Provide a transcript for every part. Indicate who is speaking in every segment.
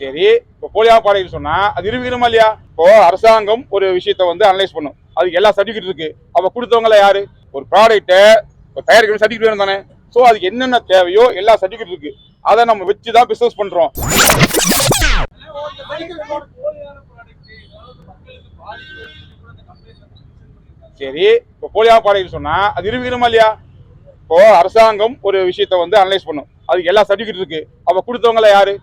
Speaker 1: சரி இப்போ போலியா பாடைன்னு சொன்னா அது நிரூபிக்கணுமா இல்லையா? இப்போ அரசாங்கம் ஒரு விஷயத்த வந்து அனலைஸ் பண்ணும். அதுக்கு எல்லா சர்டிஃபிகேட் இருக்கு. அப்ப கொடுத்தவங்கள யாரு? ஒரு ப்ராடக்ட்டை இப்போ தயாரிக்கணும் சர்டிஃபிகேட் வேணும் தானே ஸோ அதுக்கு என்னென்ன தேவையோ எல்லா சர்டிஃபிகேட் இருக்கு. அதை நம்ம வச்சு தான் பிஸ்னஸ் பண்றோம். சரி இப்போ போலியா பாடைன்னு சொன்னா அது நிரூபிக்கணுமா இல்லையா? இப்போ அரசாங்கம் ஒரு விஷயத்த வந்து அனலைஸ் பண்ணும். அதுக்கு எல்லா சர்டிஃபிகேட் இருக்கு. அப்ப கொடுத்தவங்கள யாரு?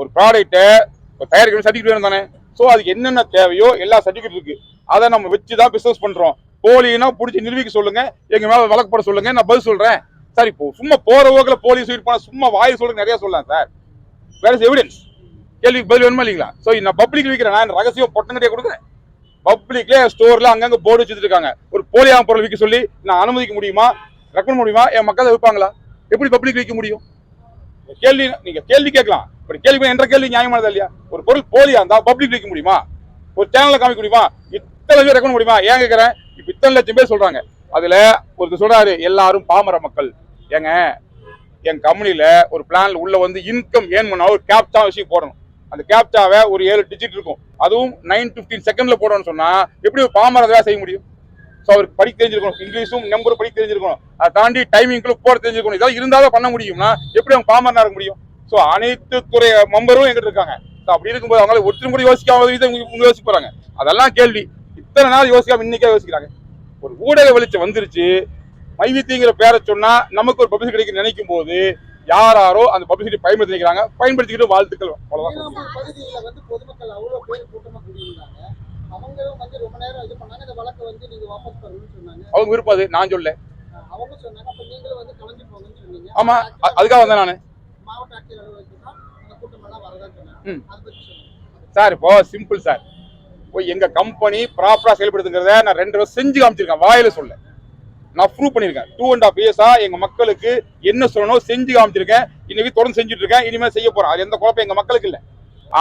Speaker 1: ஒரு ப்ராடக்ட்டை இப்போ தயாரிக்கணும் சர்டிஃபிகேட் வேணும் தானே? ஸோ அதுக்கு என்னென்ன தேவையோ எல்லா சர்டிஃபிகேட் இருக்கு. அதை நம்ம வச்சு தான் பிசினஸ் பண்றோம். போலினா பிடிச்சி நிரூபிக்க சொல்லுங்க. எங்க மேல வழக்கு போட சொல்லுங்க. நான் பதில் சொல்றேன். சார் இப்போ சும்மா போற போக்கில் போலீஸ் சொல்லிட்டு போனா சும்மா வாய் சொல்லுங்க நிறைய சொல்லலாம் சார் வேற எவிடன்ஸ் கேள்விக்கு பதில் வேணுமா இல்லைங்களா? ஸோ நான் பப்ளிக் விற்கிறேன் நான் ரகசியம் பொட்டங்கடியா கொடுக்குறேன். பப்ளிக்ல ஸ்டோர்ல அங்கங்க போர்டு வச்சுட்டு இருக்காங்க. ஒரு போலியா பொருள் விற்க சொல்லி நான் அனுமதிக்க முடியுமா? ரெக்கமெண்ட் முடியுமா? என் மக்கள் விற்பாங்களா? எப்படி பப்ளிக் விற்க முடியும்? கேள்வி நீங்க கேள்வி கேட்கலாம். இப்படி கேள்வி என்ற கேள்வி நியாயமானதா இல்லையா? ஒரு பொருள் போலியா இருந்தா பப்ளிக் விற்க முடியுமா? ஒரு சேனல்ல காமிக்க முடியுமா? இத்தனை பேர் ரெக்கமெண்ட் முடியுமா? ஏன் கேட்கறேன்? இப்ப இத்தனை லட்சம் பேர் சொல்றாங்க. அதுல ஒருத்தர் சொல்றாரு எல்லாரும் பாமர மக்கள். ஏங்க என் கம்பெனில ஒரு பிளான்ல உள்ள வந்து இன்கம் ஏன் பண்ணா ஒரு கேப்சா விஷயம் போடணும். அந்த கேப்சாவை ஒரு ஏழு டிஜிட் இருக்கும். அதுவும் நைன் பிப்டீன் செகண்ட்ல போடணும்னு சொன்னா எப்படி ஒரு பாமர வேலை செய்ய முடியும்? ஸோ அவருக்கு படிக்க தெரிஞ்சிருக்கணும். இங்கிலீஷும் நம்பரும் படிக்க தெரிஞ்சிருக்கணும். அதை தாண்டி டைமிங்க்குள்ள போட தெரிஞ்சிருக்கணும். இதெல்லாம் இருந்தாலும் பண்ண முடியும்னா எப்படி அவங்க பாமரனா இருக்க முடியும்? ஸோ அனைத்து துறை மெம்பரும் எங்கிட்ட இருக்காங்க. ஸோ அப்படி இருக்கும்போது அவங்கள ஒருத்தரும் கூட யோசிக்காம இவங்க யோசிக்க போறாங்க. அதெல்லாம் கேள்வி. இத்தனை நாள் யோசிக்காம இன்னைக்கே யோசிக்கிறாங்க. ஒரு ஊடக வெளிச்சம் வந்துருச்சு. மைவித்திங்கிற பேரை சொன்னா நமக்கு ஒரு பப்ளிசிட்டி கிடைக்கும் நினைக்கும் போது யாராரோ அந்த பப்ளிசிட்டி பயன்படுத்தி நினைக்கிறாங்க பயன்படுத்திக்கிட்டு வாழ்த்துக்கள். அவ்வளவுதான்.
Speaker 2: அவங்களும் வந்து ரொம்ப நேரம் இது பண்ணாங்க. இந்த வழக்கை வந்து நீங்க வாபஸ் பெறணும்னு சொன்னாங்க.
Speaker 1: அவங்க விருப்பம் அது நான் சொல்ல
Speaker 2: அவங்க சொன்னாங்க. அப்ப நீங்களும் வந்து கலந்து போங்கன்னு சொன்னீங்க.
Speaker 1: ஆமா. அதுக்காக வந்தேன் நான்.
Speaker 2: மாவட்ட ஆட்சியர் அலுவலகத்துக்கு அந்த கூட்டம் எல்லாம் சொன்னாங்க.
Speaker 1: சார் இப்போ சிம்பிள் சார். இப்போ எங்க கம்பெனி ப்ராப்பரா செயல்படுத்துங்கிறத நான் ரெண்டு வருஷம் செஞ்சு காமிச்சிருக்கேன். வாயில சொல்ல நான் ப்ரூவ் பண்ணியிருக்கேன். டூ அண்ட் ஆஃப் இயர்ஸா எங்க மக்களுக்கு என்ன சொல்லணும் செஞ்சு காமிச்சிருக்கேன். இன்னைக்கு தொடர்ந்து செஞ்சுட்டு இருக்கேன். இனிமேல் செய்ய போறேன். அது எந்த குழப்பம் எங்க மக்களுக்கு இல்லை.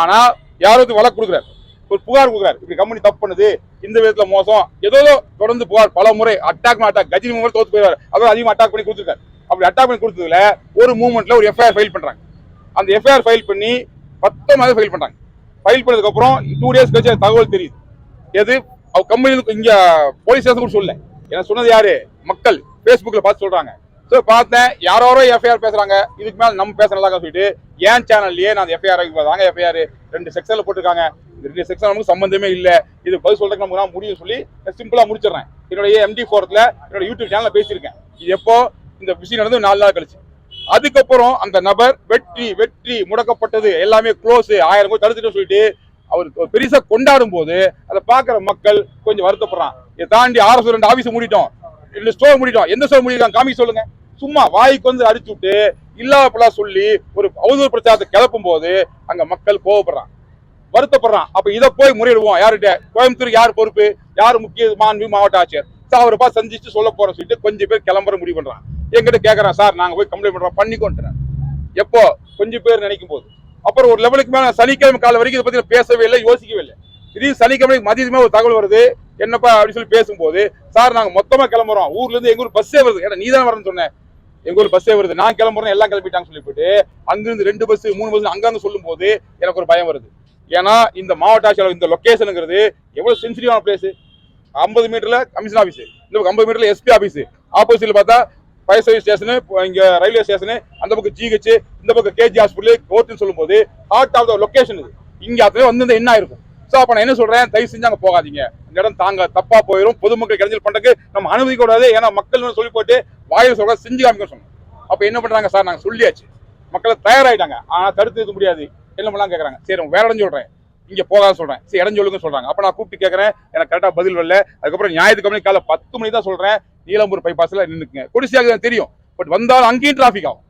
Speaker 1: ஆனா யாராவது வழக்கு கொடுக்குறாரு? ஒரு புகார் கொடுக்குறாரு. இப்படி கம்பெனி தப்பு பண்ணுது இந்த விதத்துல மோசம். ஏதோ தொடர்ந்து புகார் பல முறை அட்டாக் அட்டாக் கஜினி மூமெண்ட் தோத்து போயிடுவார். அதாவது அதிகமாக அட்டாக் பண்ணி கொடுத்துருக்காரு. அப்படி அட்டாக் பண்ணி கொடுத்ததுல ஒரு மூமெண்ட்ல ஒரு எஃப்ஐஆர் ஃபைல் பண்றாங்க. அந்த எஃப்ஐஆர் ஃபைல் பண்ணி பத்தமாக ஃபைல் பண்றாங்க. ஃபைல் பண்ணதுக்கு அப்புறம் டூ டேஸ் கழிச்சு தகவல் தெரியுது. எது? அவ கம்பெனி இங்க போலீஸ் ஸ்டேஷன் கூட சொல்லல. என்ன சொன்னது யாரு? மக்கள். ஃபேஸ்புக்கில் பார்த்து சொல்றாங்க. ஸோ பார்த்தேன். யாரோ எஃப்ஐஆர் பேசுறாங்க. இதுக்கு மேல நம்ம பேசுறதாக சொல்லிட்டு ஏன் சேனல்லையே நான் எஃப்ஐஆர் தாங்க எஃப்ஐஆர் ரெண்டு செக்ஷன்ல போட்டிருக்காங்க. இது ரெண்டு செக்ஷன் நமக்கு சம்பந்தமே இல்லை. இது பதில் சொல்றதுக்கு நமக்கு நான் முடியும் சொல்லி சிம்பிளா முடிச்சிடுறேன். என்னுடைய எம்டி ஃபோர்த்தில் என்னோட யூடியூப் சேனல்ல பேசியிருக்கேன். இது எப்போ? இந்த விஷயம் நடந்து நாலு நாள் கழிச்சு. அதுக்கப்புறம் அந்த நபர் வெற்றி வெற்றி முடக்கப்பட்டது. எல்லாமே க்ளோஸ் ஆயிரம் கோடி தடுத்துட்டு சொல்லிட்டு அவர் பெருசா கொண்டாடும் போது அதை பாக்குற மக்கள் கொஞ்சம் வருத்தப்படுறான். இதை தாண்டி ஆர்எஸ் ரெண்டு ஆபீஸ் மூடிட்டோம். ரெண்டு ஸ்டோர் மூடிட்டோம். எந்த ஸ்டோர் மூடிட்டாங்க காமிக்க சொல்லுங்க. சும்மா வாய்க்கு வந்து அடிச்சு விட்டு இல்லாதப்பெல்லாம் சொல்லி ஒரு அவதூறு பிரச்சாரத்தை கிளப்பும் போது அங்க மக்கள் கோவப்படுறான். வருத்தப்படுறான். அப்ப இதை போய் முறையிடுவோம். யார்கிட்ட? கோயம்புத்தூர் யார் பொறுப்பு? யார் முக்கிய மாண்பு மாவட்ட ஆட்சியர்? சார் அவரை சந்திச்சு சொல்ல போறோம் சொல்லிட்டு கொஞ்சம் பேர் கிளம்புற முடிவு பண்றான். எங்கிட்ட கேட்கறான் சார் நாங்க போய் கம்ப்ளைண்ட் பண்றோம். பண்ணிக்கோன்றேன் எப்போ? கொஞ்சம் பேர் நினைக்கும் போது அப்புறம் ஒரு லெவலுக்கு மேல சனிக்கிழமை காலை வரைக்கும் இதை பத்தி பேசவே இல்லை யோசிக்கவே இல்லை. திடீர்னு சனிக்கிழமை மதியமே ஒரு தகவல் வருது. என்னப்பா அப்படின்னு சொல்லி பேசும்போது சார் நாங்க மொத்தமா கிளம்புறோம். ஊர்ல இருந்து எங்க ஊர் பஸ்ஸே வருது. ஏன்னா நீ தான் வரணும்னு சொன்னேன் எங்க ஊர் பஸ்ஸே வருது. நான் கிளம்புறேன் எல்லாம் கிளம்பிட்டாங்க போயிட்டு அங்கிருந்து ரெண்டு பஸ் மூணு பஸ் அங்கங்க சொல்லும் போது எனக்கு ஒரு பயம் வருது. ஏன்னா இந்த மாவட்ட ஆட்சியாளர் இந்த லொகேஷனுங்கிறது எவ்வளோ சென்சிட்டிவான பிளேஸ் ஐம்பது மீட்டரில் கமிஷன் ஆஃபீஸு இந்த ஐம்பது மீட்டரில் எஸ்பி ஆஃபீஸு ஆப்போசிட்டில் பார்த்தா ஃபயர் சர்வீஸ் ஸ்டேஷனு இங்கே ரயில்வே ஸ்டேஷனு அந்த பக்கம் ஜிஹெச் இந்த பக்கம் கேஜி ஹாஸ்பிட்டல் கோர்ட்னு சொல்லும்போது ஹார்ட் ஆஃப் த லொக்கேஷன் இது. இங்கே அத்தனை வந்து என்ன இருக்கும் ஸோ அப்போ நான் என்ன சொல்றேன்? தயவு செஞ்சு அங்கே போகாதீங்க. இந்த இடம் தாங்க தப்பாக போயிடும் பொதுமக்கள் கிடைச்சல் பண்ணுறதுக்கு நம்ம அனுமதிக்க கூடாது ஏன்னா மக்கள் வந்து சொல்லி போட்டு வாயில் சொல்கிற செஞ்சு காமிக்க சொன்னோம். அப்போ என்ன பண்றாங்க சார்? நாங்கள் சொல்லியாச்சு. மக்களை தயாராகிட்டாங்க ஆனால் தடுத்து இருக்க முடியாது. என்ன பண்ணலாம் கேட்குறாங்க சரி வேற இடம் சொல்கிறேன் இங்கே போகாத சொல்கிறேன் சரி இடம் சொல்லுங்க சொல்கிறாங்க அப்போ நான் கூப்பிட்டு கேட்குறேன் எனக்கு கரெக்டாக பதில் வரல. அதுக்கப்புறம் ஞாயிற்றுக்கிழமை காலை பத்து மணி தான் சொல்கிறேன் நீலம்பூர் பைபாஸில் நின்றுக்குங்க கொடிசியாக தெரியும். பட் வந்தாலும் அங்கேயும் டிராஃபிக் ஆகும்.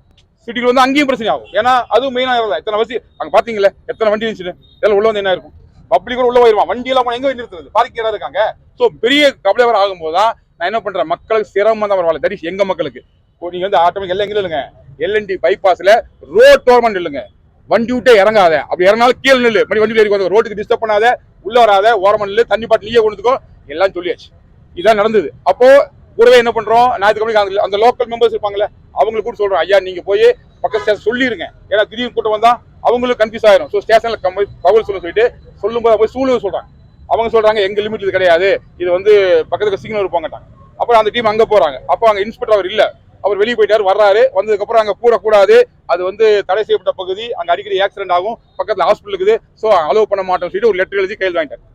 Speaker 1: சிட்டில வந்து அங்கேயும் பிரச்சனை ஆகும். ஏன்னா அதுவும் மெயினாக இருந்தால் எத்தனை வசி அங்கே பார்த்தீங்களே எத்தனை வண்டி இருந்துச்சு இதெல்லாம் உள்ள வந்து என்ன இருக்கும்? பப்ளிக் உள்ள போயிருவான். வண்டியெல்லாம் எல்லாம் எங்கே நிறுத்துறது? பார்க்கிங் இருக்காங்க? ஸோ பெரிய கபலவர் ஆகும்போது தான் நான் என்ன பண்ணுறேன் மக்களுக்கு சிரமம் தான் பரவாயில்ல தட் எங்கள் மக்களுக்கு. நீங்கள் வந்து ஆட்டோமேட்டிக் எல்லாம் எங்கே இல்லைங்க எல்என்டி பைபாஸில் ரோட் டோர்மெண்ட் இல்லைங்க வண்டி விட்டே இறங்காத. அப்படி இறங்கினாலும் கீழே நில்லு. மணி வண்டி ஏறி வந்து ரோட்டுக்கு டிஸ்டர்ப் பண்ணாத. உள்ள வராத. ஓரமா நில்லு. தண்ணி பாட்டு நீயே கொண்டுக்கோ எல்லாம் சொல்லியாச்சு. இதான் நடந்தது. அப்போ கூடவே என்ன பண்றோம்? ஞாயிற்றுக்கிழமை அந்த- அந்த லோக்கல் மெம்பர்ஸ் இருப்பாங்களே அவங்களுக்கு கூட சொல்றோம். ஐயா நீங்க போய் பக்கத்து ஸ்டேஷன் சொல்லிருங்க. ஏன்னா திடீர்னு கூட்டம் வந்தா அவங்களுக்கு கன்ஃபியூஸ் ஆயிரும். ஸோ ஸ்டேஷன்ல தகவல் சொல்ல சொல்லிட்டு சொல்லும்போது போய் சூழ்நிலை சொல்றாங்க. அவங்க சொல்றாங்க எங்க லிமிட் இது கிடையாது. இது வந்து பக்கத்துக்கு சிக்னல் இருப்பாங்கட்டாங்க. அப்புறம் அந்த டீம் அங்க போறாங்க. அப்போ அங்க இன்ஸ்பெக்டர் அவர் இல்லை. அவர் வெளியே போயிட்டார் வர்றாரு. வந்ததுக்கப்புறம் அங்கே கூடக்கூடாது. அது வந்து தடை செய்யப்பட்ட பகுதி. அங்கே அடிக்கடி ஆக்சிடென்ட் ஆகும். பக்கத்துல ஹாஸ்பிட்டல் இருக்குது. ஸோ அலோவ் பண்ண மாட்டோம்னு சொல்லிட்டு ஒரு லெட்டர் எழுதி கையில் வாங்கிட்டார்.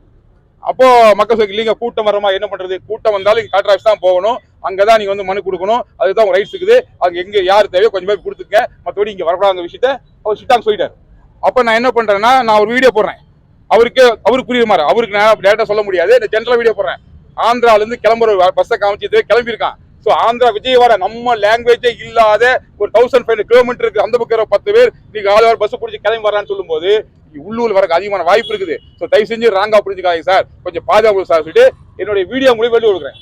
Speaker 1: அப்போ மக்கள் சொல்லி இல்லைங்க கூட்டம் வரமா என்ன பண்றது? கூட்டம் வந்தாலும் இங்கே கலெக்டர் ஆஃபீஸ் தான் போகணும். அங்கே தான் நீங்க வந்து மனு கொடுக்கணும். அதுதான் உங்கள் ரைட்ஸ் இருக்குது. அது எங்க யார் தேவையோ கொஞ்சம் பேர் கொடுத்துக்க மற்றபடி இங்கே வரக்கூடாத விஷயத்த அவர் சிட்டாங்க சொல்லிட்டாரு. அப்போ நான் என்ன பண்றேன்னா நான் ஒரு வீடியோ போடுறேன். அவருக்கு அவருக்கு புரியுற மாதிரி. அவருக்கு நான் டேரக்டா சொல்ல முடியாது. நான் ஜென்ரலாக வீடியோ போடுறேன். ஆந்திராவிலேருந்து கிளம்புற பஸ்ஸை காமிச்சு கிளம்பியிருக்கான். ஸோ ஆந்திரா விஜயவாடா நம்ம லாங்குவேஜே இல்லாத ஒரு தௌசண்ட் ஃபைவ் கிலோமீட்டர் இருக்கு. அந்த பக்கம் பத்து பேர் நீங்க ஆள் வார் பஸ் பிடிச்சி கிளம்பி வரான்னு சொல்லும்போது உள்ளூர் வரக்கு அதிகமான வாய்ப்பு இருக்குது. ஸோ தயவு செஞ்சு ராங்கா புரிஞ்சுக்காங்க சார் கொஞ்சம் பாதுகாப்பு சார் சொல்லிட்டு என்னுடைய வீடியோ மூலியம் வெளியே கொடுக்குறேன்.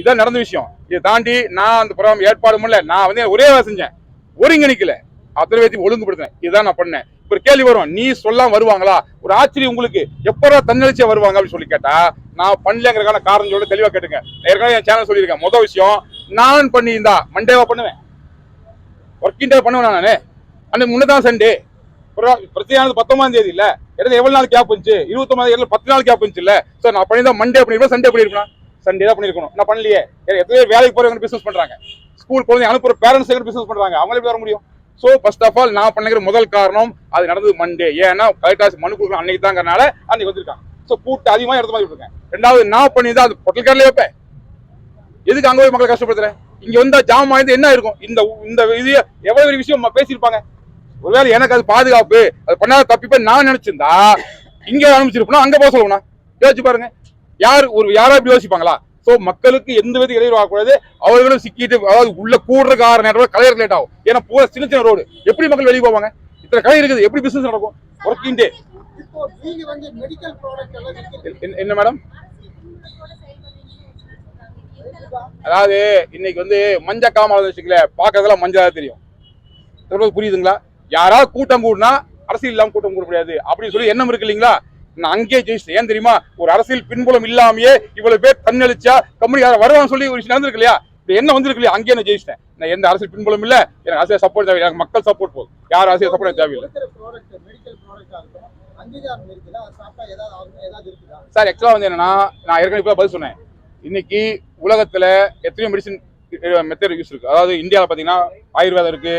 Speaker 1: இதான் நடந்த விஷயம். இதை தாண்டி நான் அந்த ப்ரோக்ராம் ஏற்பாடு பண்ணல. நான் வந்து ஒரே வேலை செஞ்சேன். ஒருங்கிணைக்கல. அத்தனை பேர்த்தையும் ஒழுங்குபடுத்தினேன். இதுதான் நான் பண்ணேன். ஒரு கேள்வி வரும். நீ சொல்லாம வருவாங்களா? ஒரு ஆச்சரியம் உங்களுக்கு. எப்படா தன்னெழுச்சியா வருவாங்க அப்படின்னு சொல்லி கேட்டா நான் பண்ணலங்கிறக்கான காரணம் சொல்ல தெளிவா கேட்டுங்க. ஏற்கனவே என் சேனல் சொல்லியிருக்கேன். முதல் விஷயம் நான் பண்ணியிருந்தா மண்டேவா பண்ணுவேன். ஒர்க்கிங் டே பண்ணுவேன் நானு அன்னைக்கு முன்னதான் சண்டே பிரச்சனையானது பத்தொன்பதாம் தேதி இல்ல. இடையில எவ்வளவு நாள் கேப் இருந்துச்சு? இருபத்தொன்பது இடத்துல பத்து நாள் கேப் இருந்துச்சு இல்ல. சார் நான் பண்ணியிருந்தா மண்டே பண்ணிருப்பேன்? சண்டே பண்ணிருப்பேன்? சண்டே தான் பண்ணிருக்கணும் நான் பண்ணலையே. எத்தனை பேர் வேலைக்கு போறவங்க பிசினஸ் பண்றாங்க. ஸ்கூல் குழந்தை அனுப்புற பேரண்ட்ஸ் பிசினஸ் பண்றாங்க. அவங்களே வர முடியும். சோ ஃபர்ஸ்ட் ஆஃப் ஆல் நான் பண்ணிக்கிற முதல் காரணம் அது நடந்தது மண்டே ஏன்னா கலெக்டர் மனு கொடுக்கணும் அன்னைக்கு தாங்கிறனால அன்னைக்கு வந்திருக்காங்க. சோ கூட்டு அதிகமா எடுத்த மாதிரி இருக்கேன் ரெண்டாவது நான் பண்ணி தான் அது பொட்டல்காரில் வைப்பேன். எதுக்கு அங்க போய் மக்களை கஷ்டப்படுத்துறேன் இங்க வந்தா ஜாம் ஆயிருந்து என்ன இருக்கும்? இந்த இந்த இது எவ்வளவு பெரிய விஷயம் பேசியிருப்பாங்க. ஒருவேளை எனக்கு அது பாதுகாப்பு அது பண்ணாத தப்பிப்ப நான் நினைச்சிருந்தா இங்க அனுப்பிச்சிருப்போம் அங்க போக சொல்லணும் யோசிச்சு பாருங்க. யார் ஒரு யாரா இப்படி யோசிப்பாங்களா? சோ மக்களுக்கு எந்த வித இடையூறு ஆகக்கூடாது. அவர்களும் சிக்கிட்டு அதாவது உள்ள கூடுற கார நேரம் கலையர் லேட் ஆகும். ஏன்னா பூரா சின்ன சின்ன ரோடு எப்படி மக்கள் வெளியே போவாங்க? இத்தனை கடை இருக்குது. எப்படி பிசினஸ் நடக்கும்? ஒர்க்கிங் டே என்ன மேடம் அதாவது இன்னைக்கு வந்து மஞ்ச காமால வச்சுக்கல. பாக்கிறதெல்லாம் மஞ்சளா தெரியும். சொல்றது புரியுதுங்களா? யாராவது கூட்டம் கூடினா அரசியல் இல்லாம கூட்டம் கூட முடியாது அப்படின்னு சொல்லி எண்ணம் இருக்கு இல்லைங்களா? நான் அங்கேயே ஜெயிச்சிட்டேன் ஏன் தெரியுமா? ஒரு அரசியல் பின்புலம் இல்லாமயே இவ்வளவு பேர் தன்னெழுச்சா கம்பெனி யாரும் வருவான்னு சொல்லி ஒரு விஷயம் நடந்திருக்கு இல்லையா இந்த எண்ணம் வந்திருக்கு இல்லையா அங்கேயே நான் ஜெயிச்சிட்டேன். நான் எந்த அரசியல் பின்புலம் இல்ல. எனக்கு அரசியல் சப்போர்ட் தேவை எனக்கு மக்கள் சப்போர்ட் போதும். யார் அரசியல் சப்போர்ட் தேவையில்லை. சார் ஆக்சுவலாக வந்து என்னன்னா நான் ஏற்கனவே இப்போ பதில் சொன்னேன். இன்னைக்கு உலகத்துல எத்தனையோ மெடிசின் மெத்தட் யூஸ் இருக்கு. அதாவது இந்தியாவில் பார்த்தீங்கன்னா ஆயுர்வேதம் இருக்கு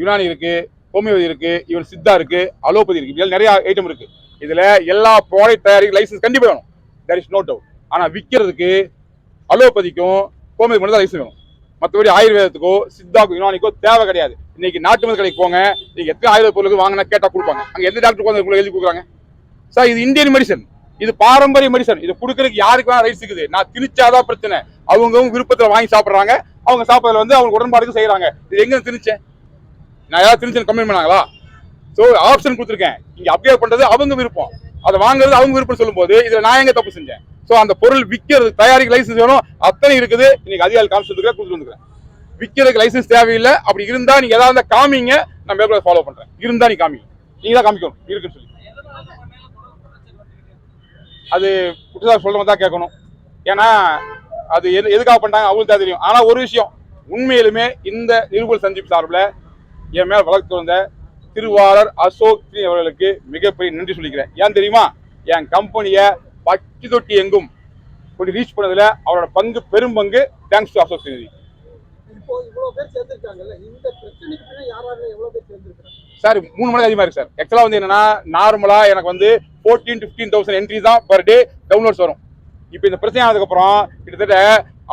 Speaker 1: யுனானி இருக்கு ஹோமியோபதி இருக்கு ஈவன் சித்தா இருக்கு அலோபதி இருக்கு. நிறைய ஐட்டம் இருக்கு. இதுல எல்லா ப்ராடக்ட் தயாரிக்க லைசன்ஸ் கண்டிப்பாக வேணும். தேர் இஸ் நோ டவுட் ஆனால் விற்கிறதுக்கு அலோபதிக்கும் ஹோமியோபதி மட்டும் தான் லைசன்ஸ் வேணும். மற்றபடி ஆயுர்வேதத்துக்கோ சித்தாக்கோ யுனானிக்கோ தேவை கிடையாது. இன்னைக்கு நாட்டு மருந்து கடைக்கு போங்க நீங்கள் எத்தனை ஆயுர்வேத பொருளுக்கு வாங்கினா கேட்டால் கொடுப்பாங்க. அங்கே எந்த டாக்டர் வந்து உங்களுக்கு எழுதி கொடுக்குறாங்க? சார் இது இந்தியன் மெடிசன் இது பாரம்பரிய மெடிசன் இது கொடுக்கறதுக்கு யாருக்கு வேணா ரைட்ஸ் இருக்குது. நான் திணிச்சாதான் பிரச்சனை. அவங்கவுங்க விருப்பத்தில் வாங்கி சாப்பிட்றாங்க. அவங்க சாப்பிட்றதுல வந்து அவங்க உடன்பாடுக்கு செய்கிறாங்க இது எங்கே திணிச்சேன்? நான் யாராவது திணிச்சேன்னு கம்ப்ளைண்ட் பண்ணாங்களா? ஸோ ஆப்ஷன் கொடுத்துருக்கேன். இங்கே அப்டேட் பண்ணுறது அவங்க விருப்பம். அதை வாங்குறது அவங்க விருப்பம் சொல்லும்போது இதில் நான் எங்கே தப்பு செஞ்சேன்? ஸோ அந்த பொருள் விற்கிறது தயாரிக்க லைசன்ஸ் வேணும். அத்தனை இருக்குது. இன்னைக்கு அதிகாரி காமிச்சதுக்கு கொடுத்துட்டு வந்துக்கிறேன். விற்கிறதுக்கு லைசன்ஸ் தேவையில்லை. அப்படி இருந்தால் நீங்கள் ஏதாவது காமிங்க. நான் மேற்கொள்ள ஃபாலோ பண்ணுறேன் இருந்தால் நீ காமிங்க நீங்கள் தான் காமிக்கணும். இருக்குன்னு சொல்லி. அது குற்றச்சாட்டு சொல்கிறவங்க தான் கேட்கணும். ஏன்னா அது எது எதுக்காக பண்ணிட்டாங்க அவங்களுக்கு தான் தெரியும். ஆனால் ஒரு விஷயம். உண்மையிலுமே இந்த நிருபல் சந்திப்பு சார்பில் என் மேல் வழக்கு வந்த திருவாளர் அசோக் அவர்களுக்கு மிகப்பெரிய நன்றி சொல்லிக்கிறேன். ஏன் தெரியுமா? என் கம்பெனியை பட்டி தொட்டி எங்கும் கொண்டு ரீச் பண்ணதுல அவரோட பங்கு பெரும் பங்கு thanks to Ashok Srinidhi. Sir மூணு மணி அதிகமாக இருக்கு சார். ஆக்சுவலாக வந்து என்னன்னா நார்மலா எனக்கு வந்து ஃபோர்டீன் ஃபிஃப்டீன் தௌசண்ட் என்ட்ரி தான் பர் டே டவுன்லோட்ஸ் வரும். இப்போ இந்த பிரச்சனை ஆனதுக்கப்புறம் கிட்டத்தட்ட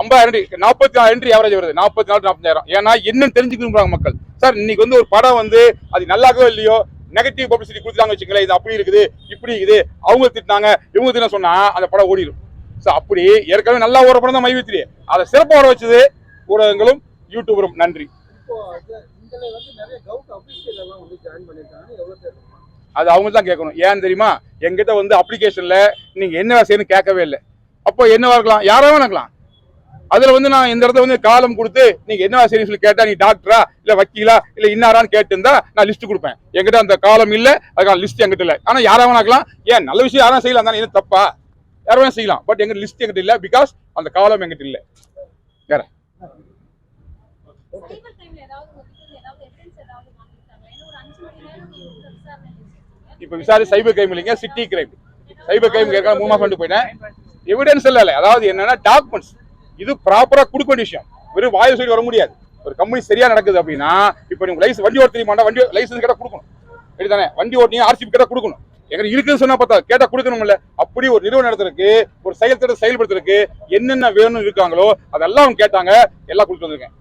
Speaker 1: ஐம்பதாயிரம் நாற்பத்தி நாலு என்ட்ரி ஆவரேஜ் வருது. நாற்பத்தி நாலு நாற்பதாயிரம் ஏன்னா என்னன்னு தெரிஞ்சுக்க விரும்புறாங்க மக்கள். சார் இன்னைக்கு வந்து ஒரு படம் வந்து அது நல்லாக்கோ இல்லையோ நெகட்டிவ் பப்ளிசிட்டி கொடுத்தாங்க வச்சுங்களேன் இது அப்படி இருக்குது இப்படி இருக்குது அவங்க திட்டினாங்க இவங்க தின சொன்னா அந்த படம் ஓடிடும் ஸோ அப்படி ஏற்கனவே நல்லா ஓடுற படம் தான் மைவித்திரி. அதை சிறப்பாக ஓட வச்சது ஊடகங்களும் யூடியூபரும் நன்றி? அது அவங்க தான் கேட்கணும். ஏன் தெரியுமா? எங்கிட்ட வந்து அப்ளிகேஷன்ல நீங்க என்ன செய்யணும் கேட்கவே இல்லை. அப்போ என்னவா இருக்கலாம்? யாரா வேணா இருக்கலாம் அதுல வந்து நான் இந்த இடத்துல வந்து காலம் கொடுத்து நீங்க என்ன செய்யணும் சொல்லி கேட்டா நீ டாக்டரா இல்ல வக்கீலா இல்ல இன்னாரான்னு கேட்டிருந்தா நான் லிஸ்ட் கொடுப்பேன். என்கிட்ட அந்த காலம் இல்ல அதுக்கான லிஸ்ட் என்கிட்ட இல்ல. ஆனா யாரா வேணா இருக்கலாம். ஏன் நல்ல விஷயம் யாரும் செய்யலாம் தானே என்ன தப்பா? யாரும் செய்யலாம். பட் எங்க லிஸ்ட் என்கிட்ட இல்ல பிகாஸ் அந்த காலம் என்கிட்ட இல்ல. வேற? இப்போ விசாரி சைபர் கிரைம் இல்லைங்க சிட்டி கிரைம் சைபர் கிரைம் மூணு மாசம் போயிட்டேன். எவிடன்ஸ் இல்ல அதாவது என்னன்னா டாக்குமெண்ட்ஸ் இது ப்ராப்பரா கொடுக்க வேண்டிய விஷயம். வெறும் வாயில் சொல்லி வர முடியாது. ஒரு கம்பெனி சரியா நடக்குது அப்படின்னா இப்போ நீங்க லைசன்ஸ் வண்டி ஓட்ட தெரியுமாண்டா வண்டி லைசன்ஸ் கேட்டா கொடுக்கணும். சரிதானே? வண்டி ஓட்டிங்க ஆர்சி கேட்டா கொடுக்கணும். எங்க இருக்குன்னு சொன்னா பார்த்தா கேட்டா கொடுக்கணும்ல. அப்படி ஒரு நிறுவனம் நடத்துறதுக்கு ஒரு செயல் திட்டம் செயல்படுத்துறதுக்கு என்னென்ன வேணும்னு இருக்காங்களோ அதெல்லாம் அவங்க கேட்டாங்க. எல்லாம் கொடுத்து வந்திருக்கேன்.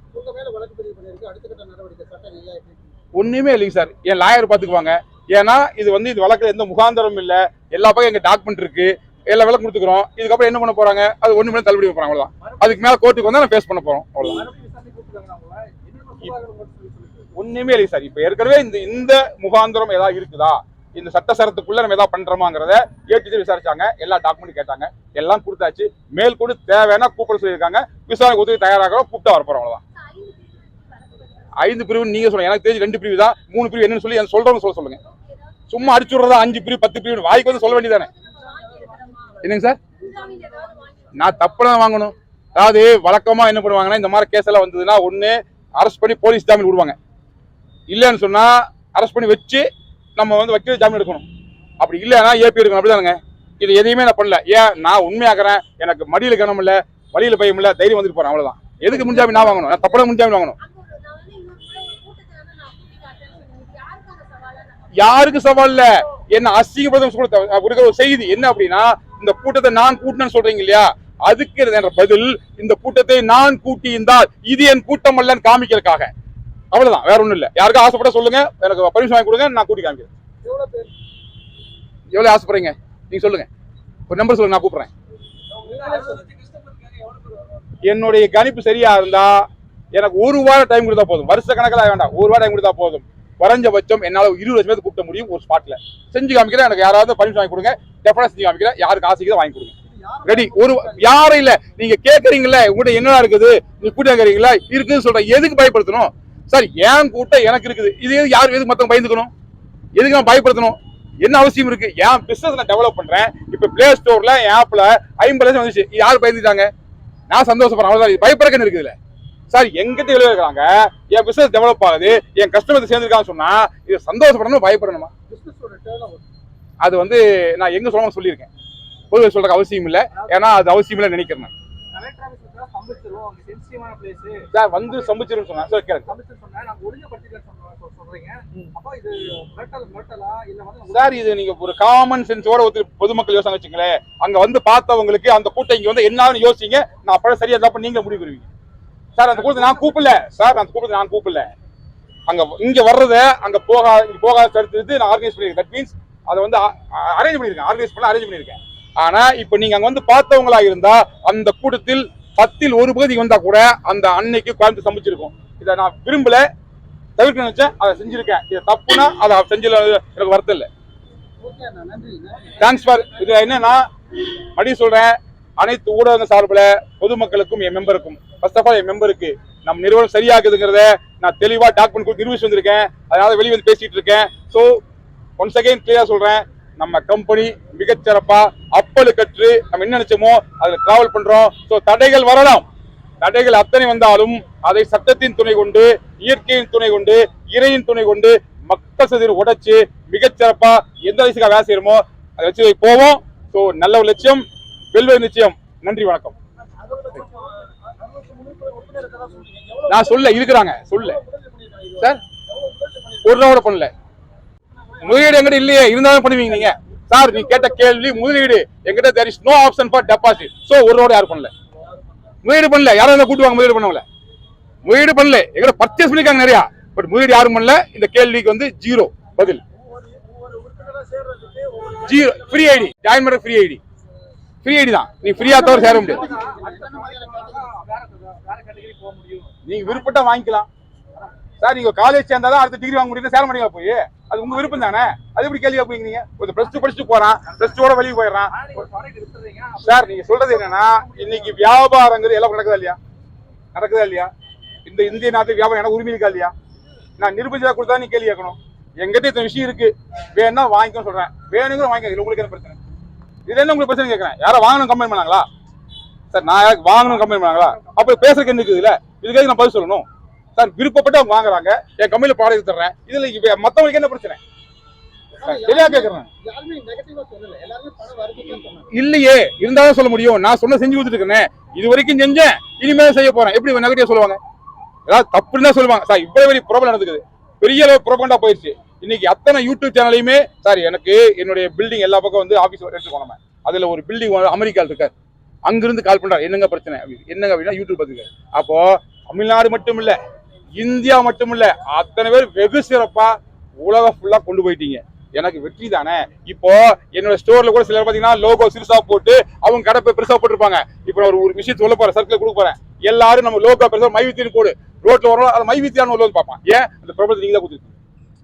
Speaker 1: ஒண்ணுமே இல்லைங்க சார். என் லாயர் பாத்துக்குவாங்க. ஏன்னா இது வந்து இது வழக்குல எந்த முகாந்திரமும் இல்ல. எல்லா பக்கம் எங்க டாக்குமெண்ட் இருக்கு. எல்லா விளக்கம் கொடுத்துக்கிறோம். இதுக்கப்புறம் என்ன பண்ண போறாங்க? அது ஒண்ணு மேல தள்ளுபடி போறாங்க அவ்வளவுதான். அதுக்கு மேல கோர்ட்டுக்கு வந்தா நான் ஃபேஸ் பண்ண போறோம் அவ்வளவுதான். ஒண்ணுமே இல்லை சார். இப்ப ஏற்கனவே இந்த இந்த முகாந்திரம் ஏதாவது இருக்குதா? இந்த சட்ட சரத்துக்குள்ள நம்ம ஏதாவது பண்றோமாங்கிறத ஏடிசி விசாரிச்சாங்க. எல்லா டாக்குமெண்ட் கேட்டாங்க. எல்லாம் கொடுத்தாச்சு. மேல் கொண்டு தேவைன்னா கூப்பிட சொல்லியிருக்காங்க. விசாரணை உதவி தயாராகிறோம். கூப்பிட்டா வர போறோம் அவ்வளவுதான். ஐந்து பிரிவு நீங்க சொல்லுங்க. எனக்கு தெரிஞ்சு ரெண்டு பிரிவு தான் மூணு பிரிவு என்னன்னு சொல்லி சொல்றவங்க சொல்ல சொல்லுங்க. சும்மா அடிச்சு விடுறதா? அஞ்சு பிரிவு பத்து பிரிவு வாய்க்கு வந்து சொல்ல வேண்டியதானே என்னங்க சார்? நான் தப்புலாம் வாங்கணும். அதாவது வழக்கமாக என்ன பண்ணுவாங்கன்னா இந்த மாதிரி கேஸ் எல்லாம் வந்ததுன்னா ஒன்று அரெஸ்ட் பண்ணி போலீஸ் ஜாமீன் விடுவாங்க. இல்லைன்னு சொன்னால் அரெஸ்ட் பண்ணி வச்சு நம்ம வந்து வக்கீல் ஜாமீன் எடுக்கணும். அப்படி இல்லைன்னா ஏபி எடுக்கணும். அப்படிதானுங்க. இது எதையுமே நான் பண்ணல. ஏன்? நான் உண்மையாக்குறேன். எனக்கு மடியில் கணம் இல்லை வழியில் பயம் இல்லை தைரியம் வந்துட்டு போகிறேன் அவ்வளோதான் எதுக்கு முன்ஜாமீன் நான் வாங்கணும்? நான் தப்புல முன்ஜாமீன் வாங்கணும்.
Speaker 3: ஒரு யாருக்கு சவால்
Speaker 1: இல்லை? என்ன அசிங்கப்படுத்த கொடுக்குற ஒரு செய்தி. என்ன அப்படின்னா இந்த கூட்டத்தை நான் கூட்டினேன்னு சொல்றீங்க இல்லையா? அதுக்கு என்ற பதில் இந்த கூட்டத்தை நான் கூட்டி இருந்தால் இது என் கூட்டம் அல்லன்னு காமிக்கிறதுக்காக. அவ்வளவுதான் வேற ஒண்ணும் இல்ல. யாருக்கும் ஆசைப்பட சொல்லுங்க. எனக்கு பர்மிஷன் வாங்கி கொடுங்க நான் கூட்டி காமிக்கிறேன்.
Speaker 2: எவ்வளவு
Speaker 1: ஆசைப்படுறீங்க? நீங்க சொல்லுங்க. ஒரு நம்பர் சொல்லுங்க நான் கூப்பிடுறேன். என்னுடைய கணிப்பு சரியா இருந்தா எனக்கு ஒரு வாரம் டைம் கொடுத்தா போதும். வருஷ கணக்கில் வேண்டாம். ஒரு வாரம் டைம் கொடுத்தா போதும். குறைஞ்சபட்சம் என்னால இருபது லட்சம் பேர் கூப்பிட முடியும் ஒரு ஸ்பாட்ல செஞ்சு காமிக்கிறேன் எனக்கு யாராவது பர்மிஷன் வாங்கி கொடுங்க. டெஃபனா செஞ்சு காமிக்கிறேன். யாருக்கு ஆசைக்குதோ வாங்கி கொடுங்க. ரெடி ஒரு யாரும் இல்ல. நீங்க கேக்குறீங்கல்ல உங்ககிட்ட என்னடா இருக்குது? நீ கூட்டம் கேக்குறீங்களா இருக்குன்னு சொல்றேன். எதுக்கு பயப்படுத்தணும்? சார் என் கூட்டம் எனக்கு இருக்குது? இது எது யாரும் எதுக்கு மத்தவங்க பயந்துக்கணும்? எதுக்கு நான் பயப்படுத்தணும்? என்ன அவசியம் இருக்கு? என் பிசினஸ் நான் டெவலப் பண்றேன். இப்ப பிளே ஸ்டோர்ல என் ஆப்ல ஐம்பது லட்சம் வந்துச்சு. யார் பயந்துட்டாங்க? நான் சந்தோஷப்படுறேன். அவ்வளவுதான். இது இருக்குதுல்ல சார் எங்கிட்ட வெளியே இருக்கிறாங்க என் பிசினஸ் டெவலப் ஆகுது. என் கஸ்டமர் சேர்ந்துருக்கான்னு சொன்னா இது சந்தோஷப்படணும் பயப்படணுமா? அது வந்து நான் எங்க சொல்லணும் சொல்லியிருக்கேன். பொதுவாக சொல்றதுக்கு அவசியம் இல்லை. ஏன்னா அது அவசியம் இல்லை நினைக்கிறேன் சார் வந்து சம்பிச்சிருன்னு சொன்னேன் சார்
Speaker 4: இது
Speaker 1: சார் இது நீங்க ஒரு காமன் சென்ஸோட ஒரு பொதுமக்கள் யோசனை வச்சுங்களேன். அங்க வந்து பார்த்தவங்களுக்கு அந்த கூட்டம் இங்க வந்து என்னன்னு யோசிங்க. நான் அப்பறம் சரியா தான் நீங்க முடிவு பண்ணுவீங்க சார் அந்த கூட்டத்தை நான் கூப்பிடல. சார் அந்த கூட்டத்தை நான் கூப்பிடல. அங்க இங்க வர்றத அங்க போகா இங்க போகாத தடுத்து நான் ஆர்கனைஸ் பண்ணியிருக்கேன். தட் மீன்ஸ் அதை வந்து அரேஞ்ச் பண்ணியிருக்கேன். ஆர்கனைஸ் பண்ண அரேஞ்ச் பண்ணியிருக்கேன். ஆனா இப்போ நீங்க அங்க வந்து பார்த்தவங்களா இருந்தா அந்த கூட்டத்தில் பத்தில் ஒரு பகுதி வந்தா கூட அந்த அன்னைக்கு குழந்தை சமைச்சிருக்கும் இதை நான் விரும்பல. தவிர்க்க நினைச்சேன். அதை செஞ்சிருக்கேன். இது தப்புனா அதை செஞ்சல எனக்கு வருத்தம் இல்லை.
Speaker 2: ஓகே
Speaker 1: தேங்க்ஸ் ஃபார் இது என்னன்னா மறுபடியும் சொல்றேன். அனைத்து ஊடகங்கள் சார்பில் பொதுமக்களுக்கும் என் மெம்பருக்கும் ஃபர்ஸ்ட் ஆஃப் ஆல் என் மெம்பருக்கு நம்ம நிறுவனம் சரியாகுதுங்கிறத நான் தெளிவாக டாக்குமெண்ட் கொடுத்து நிரூபிச்சு வந்திருக்கேன். அதனால வெளியே வந்து பேசிட்டு இருக்கேன். ஸோ ஒன்ஸ் அகைன் கிளியராக சொல்கிறேன் நம்ம கம்பெனி மிகச்சிறப்பாக அப்பலு கற்று நம்ம என்ன நினைச்சோமோ அதில் டிராவல் பண்ணுறோம் ஸோ தடைகள் வரலாம். தடைகள் அத்தனை வந்தாலும் அதை சட்டத்தின் துணை கொண்டு இயற்கையின் துணை கொண்டு இறையின் துணை கொண்டு மக்கள் சதிர் உடைச்சு மிகச்சிறப்பாக எந்த வயசுக்காக வேலை செய்யணுமோ அதை வச்சு போவோம். ஸோ நல்ல ஒரு லட்சியம். வெல்வது நிச்சயம். நன்றி வணக்கம். நான் சொல்ல இருக்கிறாங்க சொல்ல. சார் ஒரு ரூபா கூட பண்ணல. முதலீடு எங்கிட்ட இல்லையே இருந்தாலும் பண்ணுவீங்க நீங்க. சார் நீ கேட்ட கேள்வி முதலீடு. எங்கிட்ட there is no option for deposit so ஒரு ரூபா யாரும் பண்ணல. முதலீடு பண்ணல. யாரும் என்ன கூட்டுவாங்க முதலீடு பண்ணவங்கள. முதலீடு பண்ணல. எங்கிட்ட பர்ச்சேஸ் பண்ணிருக்காங்க நிறையா. பட் முதலீடு யாரும் பண்ணல. இந்த கேள்விக்கு வந்து ஜீரோ பதில். ஜீரோ ஃப்ரீ ஐடி ஜாயின் பண்ற ஃப்ரீ ஐடி ஃப்ரீ ஐடி தான். நீ ஃப்ரீயா தவிர சேர முடியாது.
Speaker 4: முடியும்
Speaker 1: நீங்க விருப்பட்டா வாங்கிக்கலாம். சார் நீங்க காலேஜ் சேர்ந்தாதான் அடுத்த டிகிரி வாங்க முடியும் சேர முடியாது போய். அது உங்க விருப்பம் தானே? அது எப்படி கேள்வி கேட்பீங்க நீங்க கொஞ்சம் பிளஸ் டூ படிச்சுட்டு போறான். பிளஸ் டூட வெளியே போயிடுறான். சார் நீங்க சொல்றது என்னன்னா இன்னைக்கு வியாபாரங்கிறது எல்லாம் நடக்குதா இல்லையா? நடக்குதா இல்லையா? இந்த இந்திய நாட்டு வியாபாரம் எனக்கு உரிமை இருக்கா இல்லையா? நான் நிரூபிச்சா கொடுத்தா நீ கேள்வி கேட்கணும். எங்கிட்ட இத்தனை விஷயம் இருக்கு. வேணும்னா வாங்கிக்கணும் சொல்றேன். வேணுங்கிற வாங்கிக்க உங்களுக்கு என்ன பிரச்சனை? இது என்ன உங்களுக்கு பிரச்சனை கேட்கறேன் யாரோ வாங்கணும் கம்பெனி பண்ணாங்களா? சார் நான் யாருக்கு வாங்கணும் கம்பெனி பண்ணாங்களா? அப்ப பேசுறதுக்கு என்ன இருக்குது இல்ல? இதுக்காக நான் பதில் சொல்லணும். சார் விருப்பப்பட்டு அவங்க வாங்குறாங்க. என் கம்பெனியில் ப்ராடக்ட் தர்றேன். இதுல இப்ப மத்தவங்களுக்கு என்ன பிரச்சனை? சரியா
Speaker 2: யாருமே சொன்னாங்க.
Speaker 1: இல்லையே. இருந்தாலும் சொல்ல முடியும். நான் சொன்ன செஞ்சு கொடுத்துட்டு இருக்கேனே. இது வரைக்கும் செஞ்சேன். இனிமேல் செய்ய போறேன். எப்படி நெகட்டிவ் சொல்லுவாங்க? ஏதாவது தப்புன்னு தான் சொல்லுவாங்க. சார் இவ்வளவு பெரிய ப்ராப்ளம் நடந்துக்குது. பெரிய அளவு ப்ராப்ளண்டா போயிடுச்சு. இன்னைக்கு அத்தனை யூடியூப் சேனலையுமே சார் எனக்கு என்னுடைய பில்டிங் எல்லா பக்கம் வந்து ஆஃபீஸ் எடுத்துக்கோ நம்ம அதில் ஒரு பில்டிங் அமெரிக்காவில் இருக்கார். அங்கிருந்து கால் பண்ணுறார் என்னங்க பிரச்சனை? என்னங்க அப்படின்னா யூடியூப் பார்த்துக்காரு அப்போ தமிழ்நாடு மட்டும் இல்லை இந்தியா மட்டும் இல்லை அத்தனை பேர் வெகு சிறப்பாக உலகம் ஃபுல்லாக கொண்டு போயிட்டீங்க. எனக்கு வெற்றி தானே? இப்போ என்னோட ஸ்டோர்ல கூட சிலர் பாத்தீங்கன்னா லோகோ சிறுசா போட்டு அவங்க கடை பெருசா போட்டிருப்பாங்க. இப்போ ஒரு ஒரு விஷயம் சொல்ல போறேன் சர்க்கிள் கொடுக்க போறேன். எல்லாரும் நம்ம லோகோ பெருசா மைவித்தின்னு போடு. ரோட்ல வரோம் அதை மைவித்தியான்னு ஒரு பார்ப்பான். ஏன்? அந்த பிரபலத்தை நீங்க தான் கொடுத்துருக்கீங்க.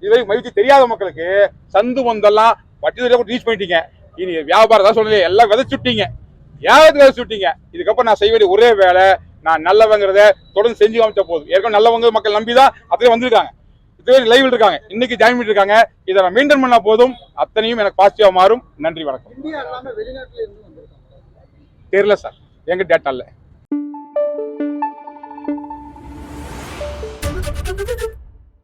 Speaker 1: இதுவரை மைவித்தி தெரியாத மக்களுக்கு சந்து வந்தெல்லாம் வட்டி கூட ரீச் பண்ணிட்டீங்க. இனி வியாபாரம் தான் சொல்லலையே எல்லாம் விதைச்சுட்டீங்க. ஏன் விதைச்சுட்டீங்க. இதுக்கப்புறம் நான் செய்ய வேண்டிய ஒரே வேலை நான் நல்லவங்கிறத தொடர்ந்து செஞ்சு காமிச்சா போதும். ஏற்கனவே நல்லவங்க மக்கள் நம்பி தான் அத்தனை வந்திருக்காங்க. இதுவே லைவ்ல இருக்காங்க. இன்னைக்கு ஜாயின் பண்ணிருக்காங்க இதை நான் மெயின்டைன் பண்ணா போதும். அத்தனையும் எனக்கு பாசிட்டிவா மாறும். நன்றி வணக்கம். தெரியல சார். எங்க டேட்டா இல்லை.